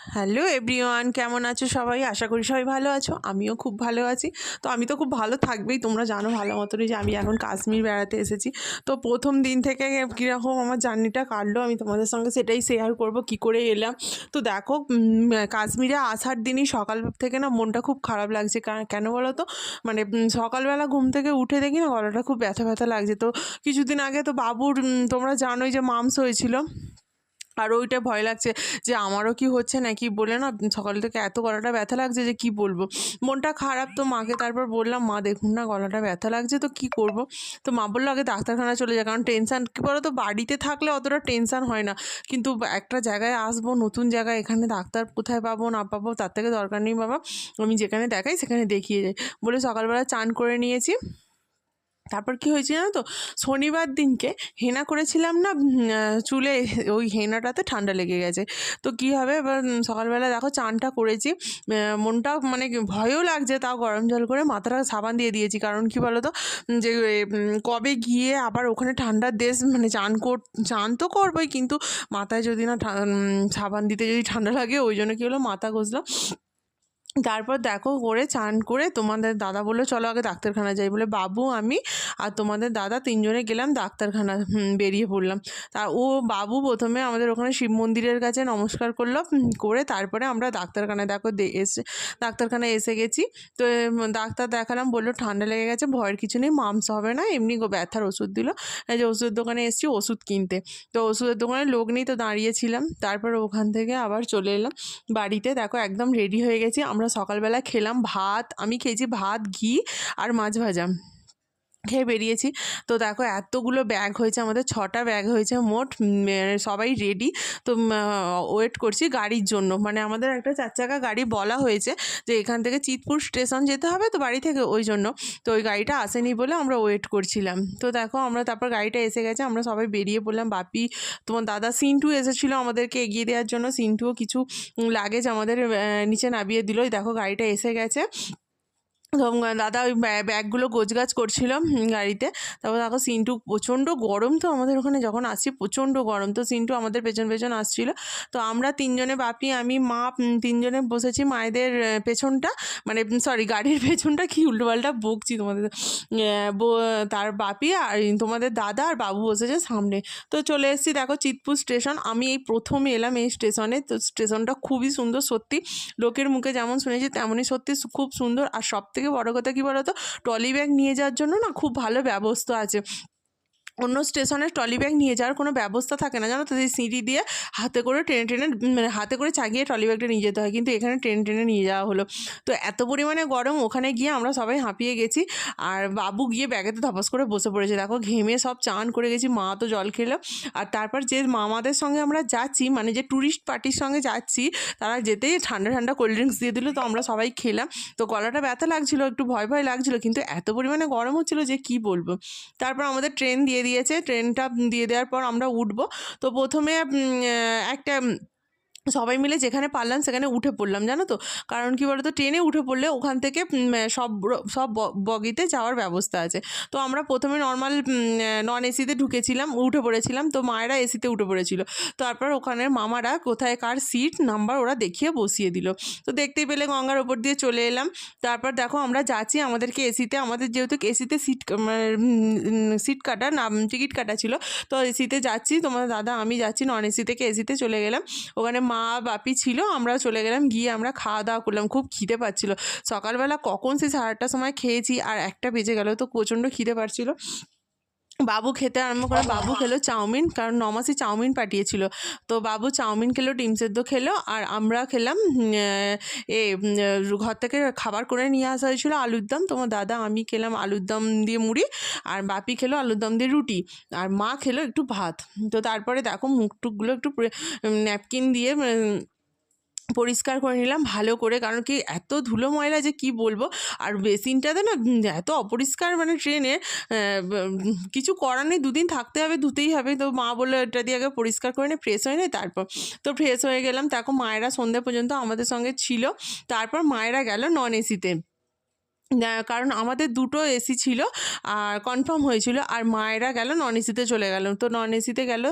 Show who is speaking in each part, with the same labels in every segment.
Speaker 1: Hello everyone কেমন আছো সবাই? আশা করি সবাই ভালো আছো। আমিও খুব ভালো আছি। তো আমি তো খুব ভালো থাকবেই। তোমরা জানো ভালো মতনই যে আমি এখন কাশ্মীর বেড়াতে এসেছি। তো প্রথম দিন থেকে কীরকম আমার জার্নিটা কাটলো, আমি তোমাদের সঙ্গে সেটাই শেয়ার করব, কি করে এলাম। তো দেখো কাশ্মীরে আসার দিনই সকাল থেকে না মনটা খুব খারাপ লাগছে। কেন বলো তো? মানে সকালবেলা ঘুম থেকে উঠে দেখি না গলাটা খুব ব্যথা ব্যথা লাগছে। তো কিছুদিন আগে তো বাবুর তোমরা জানোই যে মামস হয়েছিল। আর ওইটা ভয় লাগছে যে আমারও কি হচ্ছে নাকি? বলে না, সকাল থেকে এত গলাটা ব্যথা লাগছে যে কি বলব? মনটা খারাপ তো মাকে তারপর বললাম, মা, দেখুন না গলাটা ব্যথা লাগছে তো কি করব? তো মা বলল, আগে ডাক্তারখানা চলে যায় কারণ টেনশান কী বলো তো বাড়িতে থাকলে অতটা টেনশান হয় না। কিন্তু একটা জায়গায় আসব, নতুন জায়গায়, এখানে ডাক্তার কোথায় পাবো, না পাবো, তার থেকে দরকার নেই বাবা। আমি যেখানে দেখাই সেখানে দেখিয়ে যাই। বলে সকালবেলা চান করে নিয়েছি। তারপর কি হয়েছে জানো তো? শনিবার দিনকে হেনা করেছিলাম না চুলে ওই হেনাটাতে ঠান্ডা লেগে গেছে। তো কী হবে? এবার সকালবেলা দেখো চানটা করেছি। আহ, মনটাও মানে ভয়ও লাগছে তাও গরম জল করে মাথাটা সাবান দিয়ে দিয়েছি। কারণ কি বলো তো যে কবে গিয়ে আবার ওখানে ঠান্ডার দেশ মানে চান কর চান তো করবোই। কিন্তু মাথায় যদি না সাবান দিতে যদি ঠান্ডা লাগে ওই জন্য কী হলো? মাথা ঘষলাম। তারপর দেখো করে চান করে তোমাদের দাদা বলল, চলো আগে ডাক্তারখানা যাই। বলে, বাবু, আমি আর তোমাদের দাদা তিনজনে গেলাম ডাক্তারখানা বেরিয়ে পড়লাম। তা ও বাবু প্রথমে আমাদের ওখানে শিব মন্দিরের কাছে নমস্কার করল করে তারপরে আমরা ডাক্তারখানায় দেখো এসে ডাক্তারখানায় এসে গেছি। তো ডাক্তার দেখালাম, বলল, ঠান্ডা লেগে গেছে, ভয়ের কিছু নেই, মামস হবে না। এমনি ব্যথার ওষুধ দিল। যে ওষুধের দোকানে এসেছি, ওষুধ কিনতে। তো ওষুধের দোকানে লোক নেই, তো দাঁড়িয়েছিলাম। তারপর ওখান থেকে আবার চলে এলাম। বাড়িতে দেখো একদম রেডি হয়ে গেছি। আমরা সকালবেলা খেলাম ভাত আমি খেয়েছি ভাত ঘি আর মাছ ভাজা। খেয়ে বেরিয়েছি। তো দেখো এতগুলো ব্যাগ হয়েছে, আমাদের ছটা ব্যাগ হয়েছে, মোট সবাই রেডি তো ওয়েট করছি গাড়ির জন্য। মানে আমাদের একটা চার চাকা গাড়ি বলা হয়েছে যে এখান থেকে চিতপুর স্টেশন যেতে হবে তো বাড়ি থেকে ওই জন্য। তো ওই গাড়িটা আসেনি বলে আমরা ওয়েট করছিলাম। তো দেখো আমরা তারপর গাড়িটা এসে গেছে, আমরা সবাই বেরিয়ে পড়লাম। বাপি, তোমার দাদা সিন্টু এসেছিল আমাদেরকে এগিয়ে দেওয়ার জন্য। সিন্টুও কিছু লাগেজ আমাদের নিচে নামিয়ে দিল। দেখো গাড়িটা এসে গেছে। তো দাদা ওই ব্যা- ব্যাগগুলো গোছগাছ করছিল গাড়িতে। তারপর দেখো, সিন্টু প্রচণ্ড গরম তো আমাদের ওখানে যখন আসছি, প্রচণ্ড গরম তো সিন্টু আমাদের পেছন পেছন আসছিল। তো আমরা তিনজনে বাপি, আমি, মা তিনজনে বসেছি মায়েদের পেছনটা মানে সরি গাড়ির পেছনটা কি উল্টোপাল্টা বকছি তোমাদের তার বাপি আর তোমাদের দাদা আর বাবু বসেছে সামনে। তো চলে এসেছি, দেখো, চিতপুর স্টেশন। আমি এই প্রথম এলাম এই স্টেশনে। তো স্টেশনটা খুবই সুন্দর সত্যি। লোকের মুখে যেমন শুনেছি, তেমনই সত্যি খুব সুন্দর। আর সব থেকে বড় কথা কী বলো তো ট্রলি ব্যাগ নিয়ে যাওয়ার জন্য না খুব ভালো ব্যবস্থা আছে। অন্য স্টেশনে ট্রলি ব্যাগ নিয়ে যাওয়ার কোনো ব্যবস্থা থাকে না। জানো তো সেই সিঁড়ি দিয়ে হাতে করে টেনে টেনে মানে হাতে করে চাগিয়ে ট্রলি ব্যাগটা নিয়ে যেতে হয়। কিন্তু এখানে টেনে টেনে নিয়ে যাওয়া হলো। তো এত পরিমাণে গরম, ওখানে গিয়ে আমরা সবাই হাঁপিয়ে গেছি। আর বাবু গিয়ে ব্যাগেতে ধপাস করে বসে পড়েছে। দেখো, ঘেমে সব চান করে গেছি, মা তো জল খেলো। আর তারপর যে মামাদের সঙ্গে আমরা যাচ্ছি মানে যে ট্যুরিস্ট পার্টির সঙ্গে যাচ্ছি, তারা যেতেই ঠান্ডা ঠান্ডা কোল্ড ড্রিঙ্কস দিয়ে দিল, তো আমরা সবাই খেলাম। তো গলাটা ব্যথা লাগছিল, একটু ভয় ভয় লাগছিল, কিন্তু এত পরিমাণে গরম হচ্ছিল যে কি বলব? তারপর আমাদের ট্রেন দিয়ে দিয়েছে ট্রেনটা দিয়ে দেওয়ার পর আমরা উঠবো। তো প্রথমে একটা সবাই মিলে যেখানে পারলাম সেখানে উঠে পড়লাম, জানো তো? কারণ কি বলতো, ট্রেনে উঠে পড়লে ওখান থেকে সব সব বগিতে যাওয়ার ব্যবস্থা আছে। তো আমরা প্রথমে নর্মাল নন এসিতে ঢুকেছিলাম, উঠে পড়েছিলাম। তো মায়েরা এসিতে উঠে পড়েছিল। তারপর ওখানে মামারা কোথায় কার সিট নাম্বার ওরা দেখিয়ে বসিয়ে দিল। তো দেখতেই পেলে গঙ্গার ওপর দিয়ে চলে এলাম। তারপর দেখো আমরা যাচ্ছি আমাদেরকে এসিতে আমাদের যেহেতু এসিতে সিট সিট কাটা, না টিকিট কাটা ছিল। তো এসিতে যাচ্ছি, তোমার দাদা, আমি যাচ্ছি নন এসি থেকে এসিতে চলে গেলাম। ওখানে মা বাপি ছিল, আমরা চলে গেলাম, গিয়ে আমরা খাওয়া দাওয়া করলাম, খুব খিদে পাচ্ছিলো। সকালবেলা কখন সেই সাড়ে আটটার সময় খেয়েছি, আর একটা বেজে গেল, তো প্রচণ্ড খিদে পাচ্ছিল। বাবু খেতে আরম্ভ করে বাবু। খেলো চাউমিন কারণ নমাসি চাউমিন পাঠিয়েছিল। তো বাবু চাউমিন খেলো ডিম সেদ্ধ খেলো আর আমরা খেলাম এ ঘর থেকে খাবার করে নিয়ে আসা হয়েছিল আলুর দম। তোমার দাদা আমি খেলাম আলুর দম দিয়ে মুড়ি আর বাপি খেলো আলুর দম দিয়ে রুটি আর মা খেলো একটু ভাত। তো তারপরে দেখো মুখ টুকগুলো একটু ন্যাপকিন দিয়ে পরিষ্কার করে নিলাম, ভালো করে। কারণ কি এত ধুলো ময়লা যে কি বলব? আর বেসিনটাতে না এত অপরিষ্কার মানে ট্রেনে কিছু করার নেই। দুদিন থাকতে হবে, ধুতেই হবে। তো মা বলল, এটা দিয়ে আগে পরিষ্কার করে নে ফ্রেশ হয়ে নেয় তারপর তো ফ্রেশ হয়ে গেলাম। তারপর মায়েরা সন্ধ্যা পর্যন্ত আমাদের সঙ্গে ছিল। তারপর মায়েরা গেল নন এসিতে কারণ আমাদের দুটো এসি ছিল, আর কনফার্ম হয়েছিল, আর মায়েরা গেল নন এসিতে চলে গেল। তো নন এসিতে গেল,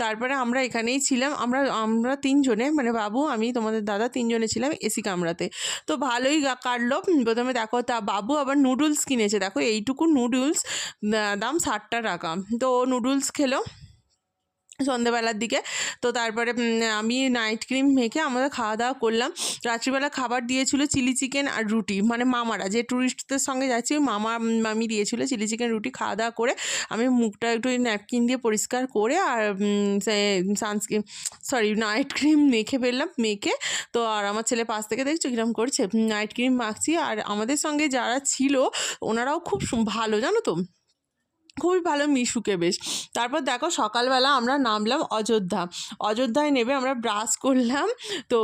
Speaker 1: তারপরে আমরা এখানেই ছিলাম। আমরা আমরা তিনজনে মানে বাবু, আমি, তোমাদের দাদা, তিনজনে ছিলাম এসি কামরাতে। তো ভালোই কাটলো। প্রথমে দেখো, তা বাবু আবার নুডলস কিনেছে। দেখো, এইটুকু নুডলস দাম ষাটটা টাকা। তো নুডলস খেলো। সন্ধেবেলার দিকে। তো তারপরে আমি নাইট ক্রিম মেখে আমরা খাওয়া দাওয়া করলাম। রাত্রিবেলা খাবার দিয়েছিল চিলি চিকেন আর রুটি। মানে মামারা, যে ট্যুরিস্টদের সঙ্গে যাচ্ছি, ওই মামা মামি দিয়েছিল চিলি চিকেন রুটি খাওয়া দাওয়া করে আমি মুখটা একটু ন্যাপকিন দিয়ে পরিষ্কার করে আর সানস্ক্রিন সরি নাইট ক্রিম মেখে ফেললাম, মেখে। তো আর আমার ছেলে পাশ থেকে দেখছ কিরম করছে? নাইট ক্রিম মাখছি আর আমাদের সঙ্গে যারা ছিল, ওনারাও খুব ভালো, জানো তো? খুবই ভালো মিশুকে বেশ। তারপর দেখো সকালবেলা আমরা নামলাম অযোধ্যা। অযোধ্যায় নেবে আমরা ব্রাশ করলাম। তো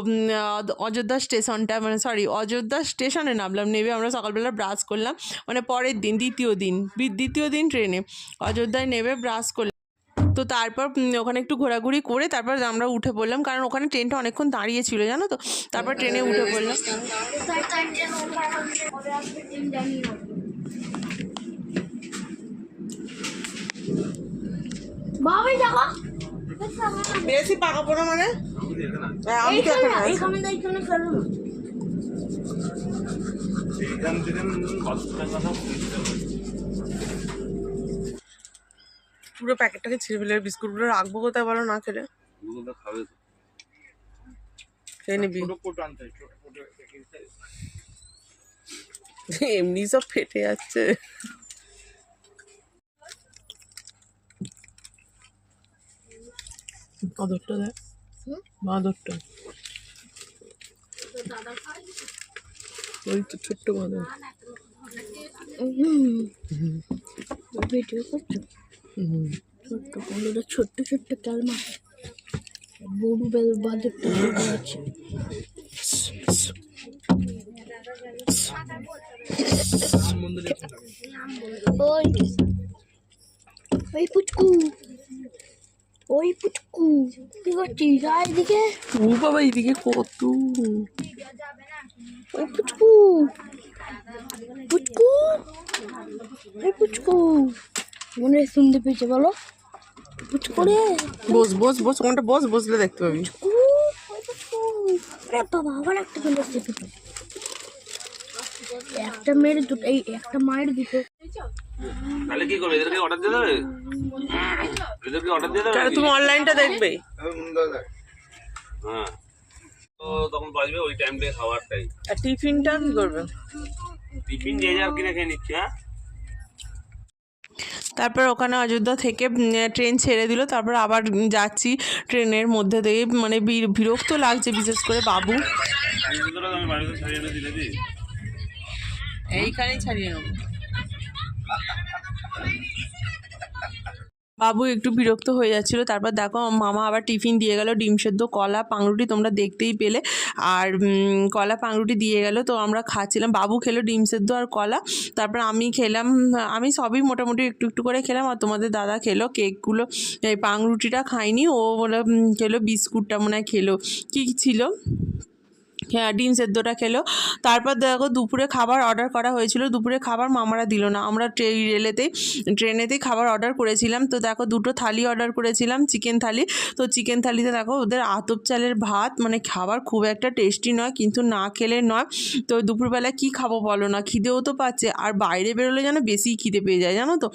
Speaker 1: অযোধ্যা স্টেশনটা মানে সরি অযোধ্যা স্টেশনে নামলাম। নেবে আমরা সকালবেলা ব্রাশ করলাম। মানে পরের দিন, দ্বিতীয় দিন দ্বিতীয় দিন ট্রেনে অযোধ্যায় নেবে ব্রাশ করলাম তো তারপর ওখানে একটু ঘোরাঘুরি করে তারপর আমরা উঠে পড়লাম। কারণ ওখানে ট্রেনটা অনেকক্ষণ দাঁড়িয়ে ছিল জানো তো? তারপর ট্রেনে উঠে পড়লাম।
Speaker 2: বাবাই দেখো
Speaker 1: বেশি পাকা পড়ো মানে? আমি তো এখন আছি।
Speaker 2: এখানে এখানে ফেলো
Speaker 3: এখান থেকে
Speaker 1: পুরো প্যাকেটটাকে ছিঁড়ে ফেলে বিস্কুটগুলো রাখব কোথায় বলো না খেলে? খেয়ে নিবি। এমনি সব ফেটে যাচ্ছে। বাঁদরটা দেখ। বাঁদরটা। ওই তো ছোট্ট বাঁদর।
Speaker 2: ভিডিও করছ?
Speaker 1: হুম।
Speaker 2: ছোট্ট বন্ধুরা ছোট্ট ছোট্ট কালমা বড় বেল বাদরটা আছে। ওই ওই পুচকু। ওই পুচকু কি করছিস? আয় এদিকে।
Speaker 1: ও বাবা এদিকে কত?
Speaker 2: ওই পুচকু। পুচকু? ওই পুচকু। মনে শুনতে পেয়েছে বলো। পুচকু রে।
Speaker 1: বস বস বস ওখানটা বস বসলে দেখতে পাবি।
Speaker 2: উ, ওই পুচকু। রে বাবা আবার একটা এসছে দুটো একটা মেয়ের দুটো এই একটা মায়ের দুটো।
Speaker 3: তাহলে কি করবে? এদেরকে অর্ডার দিয়ে দেবে? এদেরকে অর্ডার দিয়ে দেবে
Speaker 1: তাহলে তুমি অনলাইনটা দেখবে।
Speaker 3: হ্যাঁ। তো তখন বাজবে ওই টাইমটাই খাওয়ার টাইম
Speaker 1: আর টিফিনটা কি করবে?
Speaker 3: টিফিন যে যার কিনে খেয়ে নিচ্ছে হ্যাঁ?
Speaker 1: তারপর ওখানে অযোধ্যা থেকে ট্রেন ছেড়ে দিল। তারপর আবার যাচ্ছি ট্রেনের মধ্যে দিয়ে। মানে বিরক্ত লাগছে বিশেষ করে বাবু।
Speaker 3: আমি বাড়িতে ছাড়িয়ে দিলে
Speaker 1: এইখানেই ছাড়িয়ে নেব। বাবু একটু বিরক্ত হয়ে যাচ্ছিল। তারপর দেখো, মামা আবার টিফিন দিয়ে গেল, ডিম সেদ্ধ, কলা, পাংরুটি তোমরা দেখতেই পেলে। আর কলা, পাংরুটি দিয়ে গেল, তো আমরা খাচ্ছিলাম। বাবু খেলো ডিম সেদ্ধ আর কলা। তারপর আমি খেলাম, আমি সবই মোটামুটি একটু একটু করে খেলাম। আর তোমাদের দাদা খেলো কেকগুলো, এই পাংরুটিটা খায়নি। ও বলে খেলো বিস্কুটটা মনে হয় খেলো। কী ছিল? হ্যাঁ ডিম সেদ্ধটা খেলো। তারপর দেখো দুপুরে খাবার অর্ডার করা হয়েছিল। দুপুরে খাবার মামারা দিল না। আমরা ট্রে রেলেতেই, ট্রেনেতেই খাবার অর্ডার করেছিলাম। তো দেখো দুটো থালি অর্ডার করেছিলাম চিকেন থালি। তো চিকেন থালিতে দেখো ওদের আতপ চালের ভাত মানে খাবার খুব একটা টেস্টি নয়, কিন্তু না খেলে নয়। তো দুপুরবেলা কি খাব বলো না? খিদেও তো পাচ্ছে। আর বাইরে বেরোলে যেন বেশি খিদে পেয়ে যায়, জানো তো?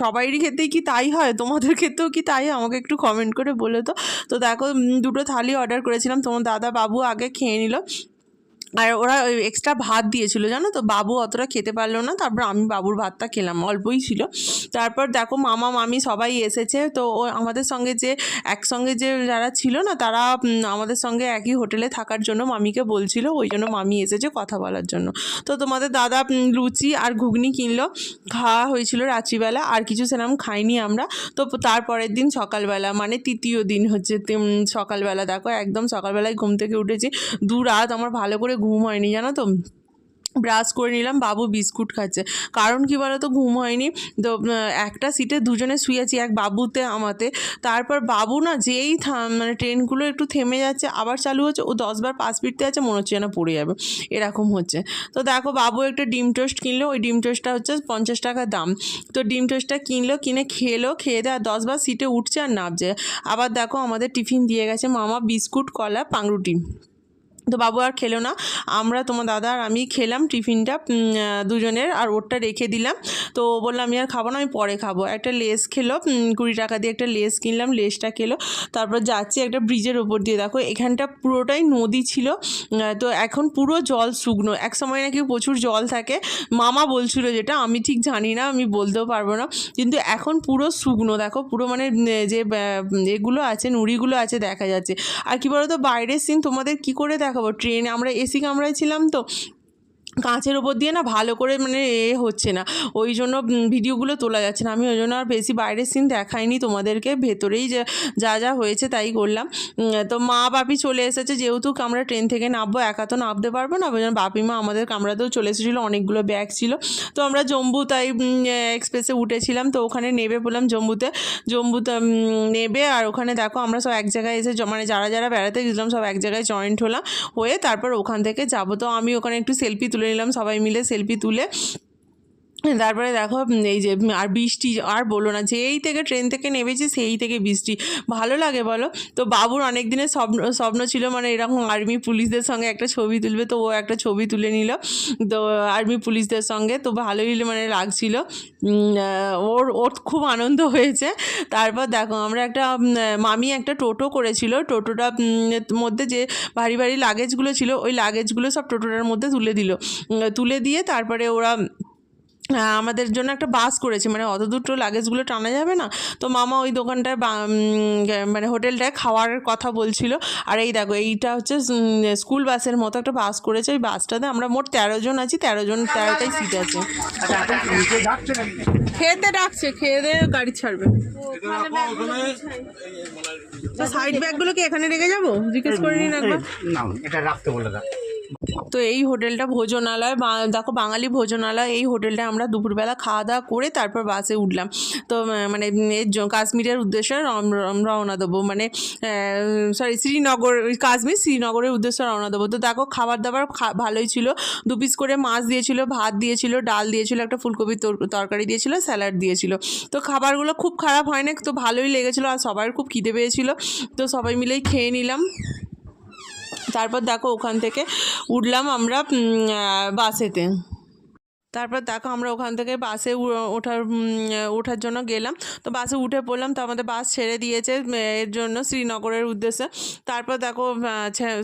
Speaker 1: সবাইরই ক্ষেত্রেই কি তাই হয়? তোমাদের ক্ষেত্রেও কি তাই? আমাকে একটু কমেন্ট করে বলে তো। তো দেখো দুটো থালি অর্ডার করেছিলাম। তোমার দাদা বাবু আগে খেয়ে নিল আর ওরা এক্সট্রা ভাত দিয়েছিল, জানো তো? বাবু অতটা খেতে পারল না, তারপর আমি বাবুর ভাতটা খেলাম, অল্পই ছিল। তারপর দেখো মামা, মামি সবাই এসেছে, তো ও আমাদের সঙ্গে যে, একসঙ্গে যে যারা ছিল না, তারা আমাদের সঙ্গে একই হোটেলে থাকার জন্য মামিকে বলছিল, ওই জন্য মামি এসেছে কথা বলার জন্য। তো তোমাদের দাদা লুচি আর ঘুগনি কিনলো। খাওয়া হয়েছিল রাত্রিবেলা, আর কিছু সেরকম খাইনি আমরা। তো তারপরের দিন সকালবেলা মানে তৃতীয় দিন হচ্ছে সকালবেলা, দেখো একদম সকালবেলায় ঘুম থেকে উঠেছি। দু রাত আমার ভালো করে ঘুম হয়নি, জানো তো? ব্রাশ করে নিলাম, বাবু বিস্কুট খাচ্ছে। কারণ কি তো ঘুম হয়নি। তো একটা সিটে দুজনে শুয়েছি, এক বাবুতে, আমাতে। তারপর বাবু না যেই মানে ট্রেনগুলো একটু থেমে যাচ্ছে, আবার চালু হচ্ছে, ও দশবার পাঁচ ফিরতে আছে মনে হচ্ছে যেন পড়ে যাবে। এরকম হচ্ছে। তো দেখো, বাবু একটা ডিম টোস্ট কিনলো, ওই ডিম টোস্টটা হচ্ছে পঞ্চাশ টাকা দাম। তো ডিম টোস্টটা কিনলো, কিনে খেলো, খেয়ে দেয় আর দশবার সিটে উঠছে আর নামছে। আবার দেখো, আমাদের টিফিন দিয়ে গেছে মামা বিস্কুট, কলা, পাংরুটি। তো বাবু আর খেলো না। আমরা, তোমার দাদা আর আমি খেলাম টিফিনটা দুজনের, আর ওরটা রেখে দিলাম। তো ও বলল, আমি আর খাব না, আমি পরে খাব। একটা লেস খেলো কুড়ি টাকা দিয়ে একটা লেস কিনলাম, লেসটা খেলো। তারপর যাচ্ছি একটা ব্রিজের ওপর দিয়ে। দেখো, এখানটা পুরোটাই নদী ছিল তো এখন পুরো জল শুকনো। এক সময় নাকি প্রচুর জল থাকে। মামা বলছিল যেটা, আমি ঠিক জানি না, আমি বলতেও পারব না। কিন্তু এখন পুরো শুকনো, দেখো, পুরো মানে যে এগুলো আছে, নুড়িগুলো আছে, দেখা যাচ্ছে। আর কি বলতো, বাইরের সিন তোমাদের কি করে দেখাবো ট্রেনে আমরা এসি কামরায় ছিলাম তো কাঁচের ওপর দিয়ে না ভালো করে মানে এ হচ্ছে না। ওই জন্য ভিডিওগুলো তোলা যাচ্ছে না। আমি ওই জন্য আর বেশি বাইরের সিন দেখাইনি তোমাদেরকে। ভেতরেই যে, যা হয়েছে তাই করলাম। তো মা বাপি চলে এসেছে। যেহেতু আমরা ট্রেন থেকে নামবো, একা তো নামতে পারব না। ওই জন্য বাপি মা আমাদের কামরাতেও চলে এসেছিল। অনেকগুলো ব্যাগ ছিল। তো আমরা জম্বু তাই এক্সপ্রেসে উঠেছিলাম। তো ওখানে নেবে বললাম জম্বুতে। জম্বুতে নেবে। আর ওখানে দেখো আমরা সব এক জায়গায় এসে মানে যারা যারা বেড়াতে গেছিলাম সব এক জায়গায় জয়েন্ট হলাম। হয়ে তারপর ওখান থেকে যাব। তো আমি ওখানে একটু সেলফি তুলে নিলাম সবাই মিলে সেলফি তুলে। তারপরে দেখো এই যে আর বৃষ্টি আর বলো না, যেই থেকে ট্রেন থেকে নেমেছি সেই থেকে বৃষ্টি। ভালো লাগে বলো? তো বাবুর অনেক দিনের স্বপ্ন স্বপ্ন ছিল মানে এরকম আর্মি পুলিশদের সঙ্গে একটা ছবি তুলবে, তো ও একটা ছবি তুলে নিল, তো আর্মি পুলিশদের সঙ্গে, তো ভালোই মানে লাগছিল। ওর ওর খুব আনন্দ হয়েছে। তারপর দেখো, আমরা একটা মামি একটা টোটো করেছিল, টোটোটা মধ্যে যে ভারী ভারী লাগেজগুলো ছিল, ওই লাগেজগুলো সব টোটোটার মধ্যে তুলে দিল। তুলে দিয়ে তারপরে ওরা আমাদের জন্য একটা বাস করেছে। মানে অত তো লাগেজগুলো টানা যাবে না। তো মামা ওই দোকানটায় মানে হোটেলটায় খাওয়ার কথা বলছিল। আর এই দেখো, এইটা হচ্ছে স্কুল বাসের মতো একটা বাস করেছে। ওই বাসটাতে আমরা মোট তেরো জন আছি। তেরো জন তেরোটাই সিট আছে। খেতে ডাকছে। খেয়ে দিয়ে গাড়ি ছাড়বে। সাইড ব্যাগগুলো কি এখানে রেখে যাব? জিজ্ঞেস করে নিন একবার।
Speaker 4: না, এটা রাখতে বলে দাও।
Speaker 1: তো এই হোটেলটা ভোজনালয় দেখো বাঙালি ভোজনালয়, এই হোটেলটা আমরা দুপুরবেলা খাওয়া দাওয়া করে তারপর বাসে উঠলাম। তো মানে এর কাশ্মীরের উদ্দেশ্যে রওনা দেবো। মানে সরি শ্রীনগর কাশ্মীর শ্রীনগরের উদ্দেশ্যে রওনা দেবো। তো দেখো খাবার দাবার ভালোই ছিল। দু পিস করে মাছ দিয়েছিল, ভাত দিয়েছিল, ডাল দিয়েছিল, একটা ফুলকপির তরকারি দিয়েছিল, স্যালাড দিয়েছিল। তো খাবারগুলো খুব খারাপ হয় না তো ভালোই লেগেছিলো আর সবার খুব খিদে পেয়েছিল। তো সবাই মিলেই খেয়ে নিলাম। তারপর দেখো ওখান থেকে উঠলাম আমরা বাসেতে। তারপর দেখো আমরা ওখান থেকে বাসে ওঠার ওঠার জন্য গেলাম। তো বাসে উঠে পড়লাম তো আমাদের বাস ছেড়ে দিয়েছে এর জন্য শ্রীনগরের উদ্দেশ্যে। তারপর দেখো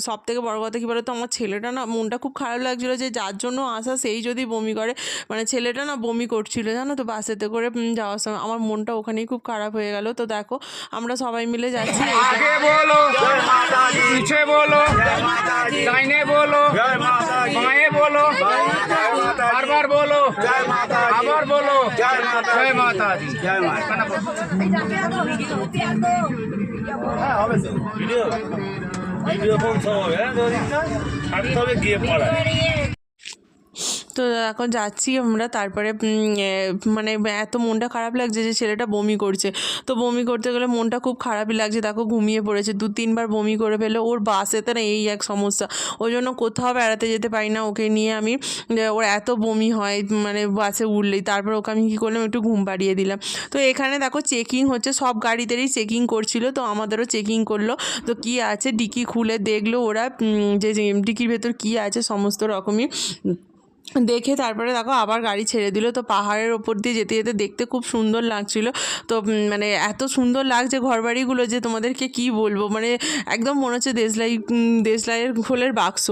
Speaker 1: সব থেকে বড় কথা কী বলো তো আমার ছেলেটা না মনটা খুব খারাপ লাগছিল যে যার জন্য আসা সেই যদি বমি করে। মানে ছেলেটা না বমি করছিল জানো তো বাসেতে করে যাওয়ার সময়। আমার মনটা ওখানেই খুব খারাপ হয়ে গেল। তো দেখো আমরা সবাই মিলে যাচ্ছি।
Speaker 5: বলো বলো বলো বলো। বলো। আবার বলো। জয় মাতা জয় মাতা
Speaker 4: হ্যাঁ হবে
Speaker 3: ভিডিও। ভিডিও ফোন সব হবে হ্যাঁ ছাড়তে হবে গিয়ে পড়া
Speaker 1: তো এখন যাচ্ছি আমরা, তারপরে মানে এত মনটা খারাপ লাগছে যে ছেলেটা বমি করছে। তো বমি করতে গেলে মনটা খুব খারাপই লাগছে। তাকে ঘুমিয়ে পড়েছে, দু তিনবার বমি করে ফেলে ওর বাসেতে না এই এক সমস্যা। ওই জন্য কোথাও বেড়াতে যেতে পারি না। ওকে নিয়ে আমি ওর এত বমি হয় মানে বাসে উঠলেই। তারপর ওকে আমি কী করলাম, একটু ঘুম পাড়িয়ে দিলাম। তো এখানে দেখো চেকিং হচ্ছে, সব গাড়িতেরই চেকিং করছিল। তো আমাদেরও চেকিং করল। তো কি আছে? ডিকি খুলে দেখল ওরা যে, ডিকির ভেতর কি আছে, সমস্ত রকমই। দেখে তারপরে দেখো আবার গাড়ি ছেড়ে দিল। তো পাহাড়ের ওপর দিয়ে যেতে যেতে দেখতে খুব সুন্দর লাগছিল। তো মানে এত সুন্দর লাগছে ঘরবাড়িগুলো যে তোমাদেরকে কি বলব? মানে একদম মনে হচ্ছে দেশলাই দেশলাইয়ের খোলের বাক্স।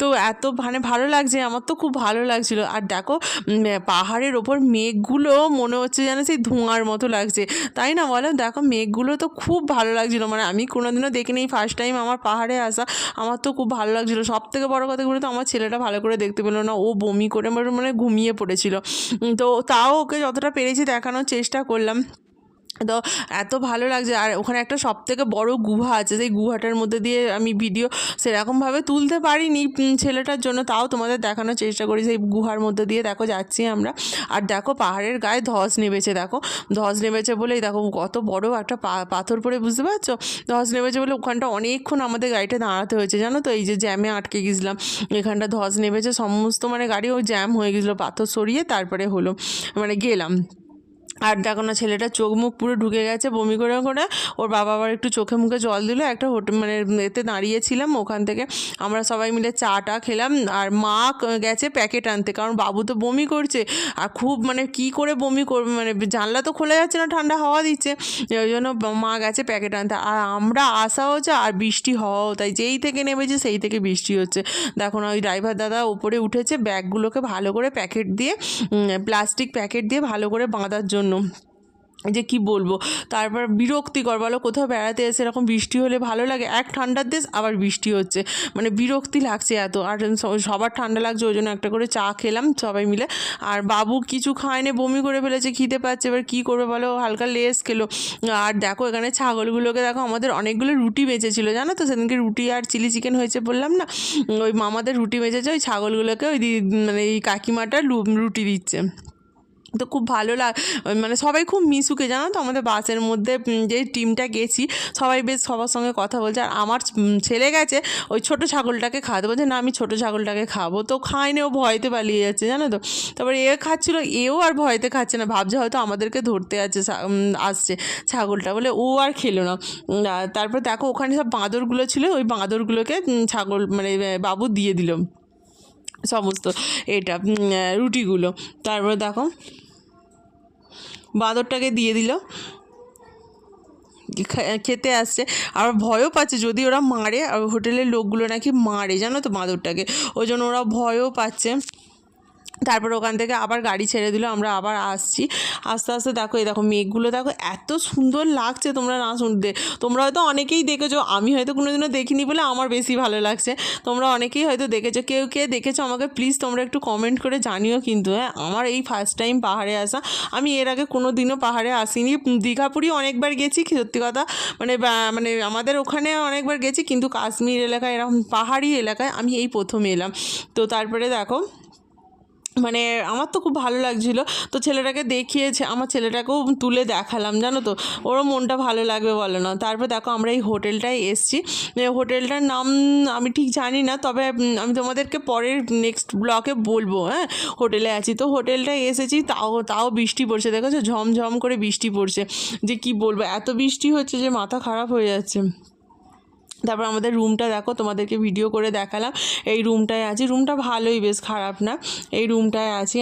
Speaker 1: তো এত মানে ভালো লাগছে, আমার তো খুব ভালো লাগছিল। আর দেখো পাহাড়ের ওপর মেঘগুলো মনে হচ্ছে যেন সেই ধোঁয়ার মতো লাগছে। তাই না বলো? দেখো মেঘগুলো তো খুব ভালো লাগছিল। মানে আমি কোনোদিনও দেখিনি ফার্স্ট টাইম আমার পাহাড়ে আসা। আমার তো খুব ভালো লাগছিল। সব থেকে বড়ো কথাগুলো তো আমার ছেলেটা ভালো করে দেখতে পেল না। ও বমি করে মানে ঘুমিয়ে পড়েছিল। তো তাও ওকে যতটা পেরেছি দেখানোর চেষ্টা করলাম। তো এত ভালো লাগছে। আর ওখানে একটা সব থেকে বড়ো গুহা আছে, সেই গুহাটার মধ্যে দিয়ে আমি ভিডিও সেরকমভাবে তুলতে পারিনি ছেলেটার জন্য, তাও তোমাদের দেখানোর চেষ্টা করি। সেই গুহার মধ্যে দিয়ে দেখো যাচ্ছি আমরা। আর দেখো পাহাড়ের গায়ে ধস নেমেছে, দেখো। ধস নেমেছে বলেই দেখো কত বড় একটা পাথর পড়ে, বুঝতে পারছ? ধস নেমেছে বলে ওখানটা অনেকক্ষণ আমাদের গাড়িটা দাঁড়াতে হয়েছে, জানো তো? এই যে জ্যামে আটকে গেছিলাম, এখানটা ধস নেমেছে, সমস্ত মানে গাড়ি ওই জ্যাম হয়ে গেছিল, পাথর সরিয়ে তারপরে হলো মানে গেলাম। আর দেখো না, ছেলেটা চোখ মুখ পুরো ঢুকে গেছে, বমি করে করে। ওর বাবা আবার একটু চোখে মুখে জল দিল, একটা হোটেল মানে এতে দাঁড়িয়েছিলাম ওখান থেকে। আমরা সবাই মিলে চা টা খেলাম, আর মা গেছে প্যাকেট আনতে, কারণ বাবু তো বমি করছে। আর খুব মানে কি করে বমি করবে মানে জানলা তো খোলা যাচ্ছে না, ঠান্ডা হাওয়া দিচ্ছে। ওই জন্য মা গেছে প্যাকেট আনতে। আর আমরা আসা হচ্ছে, আর বৃষ্টি হওয়াও, তাই যেই থেকে নেমেছে সেই থেকে বৃষ্টি হচ্ছে। দেখো না, ওই ড্রাইভার দাদা উপরে উঠেছে, ব্যাগগুলোকে ভালো করে প্যাকেট দিয়ে প্লাস্টিক প্যাকেট দিয়ে ভালো করে বাঁধার জন্য। যে কি বলব? তারপর বিরক্তিকর, বলো কোথাও বেড়াতে এসে এরকম বৃষ্টি হলে ভালো লাগে? এক ঠান্ডার দেশ, আবার বৃষ্টি হচ্ছে। মানে বিরক্তি লাগছে এত। আর সবার ঠান্ডা লাগছে, ওই জন্য একটা করে চা খেলাম সবাই মিলে। আর বাবু কিছু খায়নি, বমি করে ফেলেছে, খিদে পাচ্ছে। এবার কী করবে বলো? হালকা লেস খেলো। আর দেখো এখানে ছাগলগুলোকে দেখো, আমাদের অনেকগুলো রুটি বেঁচেছিল, জানো তো? সেদিনকে রুটি আর চিলি চিকেন হয়েছে বললাম না? ওই মামাদের রুটি বেঁচেছে, ওই ছাগলগুলোকে ওই মানে এই কাকিমাটা রুটি দিচ্ছে। তো খুব ভালো লাগ মানে সবাই খুব মিশুকে, জানো তো? আমাদের বাসের মধ্যে যে টিমটা গেছি, সবাই বেশ সবার সঙ্গে কথা বলছে। আর আমার ছেলে গেছে, ওই ছোটো ছাগলটাকে খাওয়াতে বলছে, না, আমি ছোটো ছাগলটাকে খাব। তো খায়নি, ও ভয়তে পালিয়ে যাচ্ছে, জানো তো? তারপরে এ খাচ্ছিল, এও আর ভয়তে খাচ্ছে না। ভাবছে হয়তো আমাদেরকে ধরতে আছে আসছে ছাগলটা বলে, ও আর খেলো না। তারপর দেখো, ওখানে সব বাঁদরগুলো ছিল, ওই বাঁদরগুলোকে ছাগল মানে বাবু দিয়ে দিল। সমস্ত, এটা রুটিগুলো। তারপর দেখো বাঁদরটাকে দিয়ে দিল। খেতে আসছে। আর ভয়ও পাচ্ছে যদি ওরা মারে, আর হোটেলের লোকগুলো নাকি মারে, জানো তো বাঁদরটাকে। ওই জন্য ওরা ভয়ও পাচ্ছে। তারপর ওখান থেকে আবার গাড়ি ছেড়ে দিল, আমরা আবার আসছি। আস্তে আস্তে দেখো, এই দেখো মেঘগুলো, দেখো এত সুন্দর লাগছে তোমরা না শুনতে। তোমরা হয়তো অনেকেই দেখেছ, আমি হয়তো কোনোদিনও দেখিনি বলে আমার বেশি ভালো লাগছে। তোমরা অনেকেই হয়তো দেখেছ, কেউ কে দেখেছ আমাকে প্লিজ তোমরা একটু কমেন্ট করে জানিও কিন্তু হ্যাঁ আমার এই ফার্স্ট টাইম পাহাড়ে আসা। আমি এর আগে কোনো দিনও পাহাড়ে আসিনি, দীঘাপুরি অনেকবার গেছি, সত্যি কথা মানে মানে আমাদের ওখানে অনেকবার গেছি, কিন্তু কাশ্মীর এলাকায় এরকম পাহাড়ি এলাকায় আমি এই প্রথম এলাম। তো তারপরে দেখো মানে আমার তো খুব ভালো লাগছিল। তো ছেলেটাকে দেখিয়েছে, আমার ছেলেটাকেও তুলে দেখালাম, জানো তো? ওরও মনটা ভালো লাগবে বলো না। তারপর দেখো আমরা এই হোটেলটায় এসছি। হোটেলটার নাম আমি ঠিক জানি না, তবে আমি তোমাদেরকে পরের নেক্সট ব্লকে বলব হ্যাঁ? হোটেলে আছি। তো হোটেলটায় এসেছি, তাও তাও বৃষ্টি পড়ছে, দেখেছ? ঝমঝম করে বৃষ্টি পড়ছে। যে কি বলব? এত বৃষ্টি হচ্ছে যে মাথা খারাপ হয়ে যাচ্ছে। তারপর আমাদের রুমটা দেখো, তোমাদেরকে ভিডিও করে দেখালাম। এই রুমটায় আছি। রুমটা ভালোই, বেশ খারাপ না? এই রুমটায় আছি।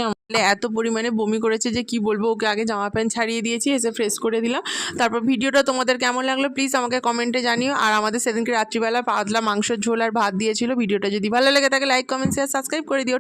Speaker 1: এত পরিমাণে বমি করেছে যে কি বলব, ওকে আগে জামা প্যান্ট ছাড়িয়ে দিয়েছি, এসে ফ্রেশ করে দিলাম। তারপর ভিডিওটা তোমাদের কেমন লাগল প্লিজ আমাকে কমেন্টে জানিও। আর আমাদের সেদিনকে রাত্রিবেলা পাতলা মাংসের ঝোল আর ভাত দিয়েছিল। ভিডিওটা যদি ভালো লেগে থাকে লাইক কমেন্ট শেয়ার সাবস্ক্রাইব করে দিও।